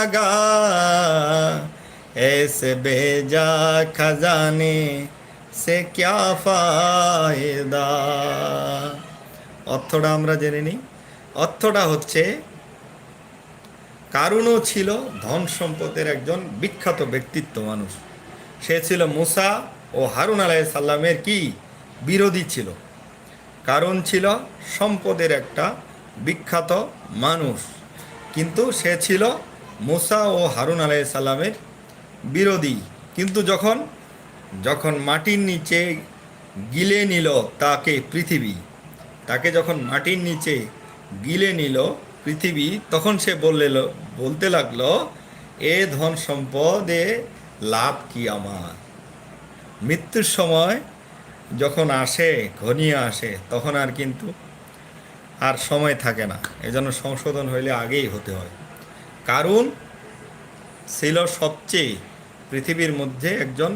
लगा ऐसे बेजा खजाने से क्या फायदा অর্থটা আমরা জেনে নিই অর্থটা হচ্ছে কারণও ছিল ধন সম্পদের একজন বিখ্যাত ব্যক্তিত্ব মানুষ সে ছিল মুসা ও হারুন আলাই সাল্লামের কি বিরোধী ছিল কারণ ছিল সম্পদের একটা বিখ্যাত মানুষ কিন্তু সে ছিল মুসা ও হারুন আলাই সাল্লামের বিরোধী। কিন্তু যখন যখন মাটির নিচে গিলে নিল তাকে পৃথিবী, তাকে যখন মাটির নিচে গিলে নিল পৃথিবী, তখন সে বললে, বলতে লাগল, এ ধন সম্পদে লাভ কি আমার? মৃত্যুর সময় যখন আসে, ঘনিয়ে আসে, তখন আর কিন্তু আর সময় থাকে না। এজন্য সংশোধন হইলে আগেই হতে হয়। কারণ ছিল সবচেয়ে পৃথিবীর মধ্যে একজন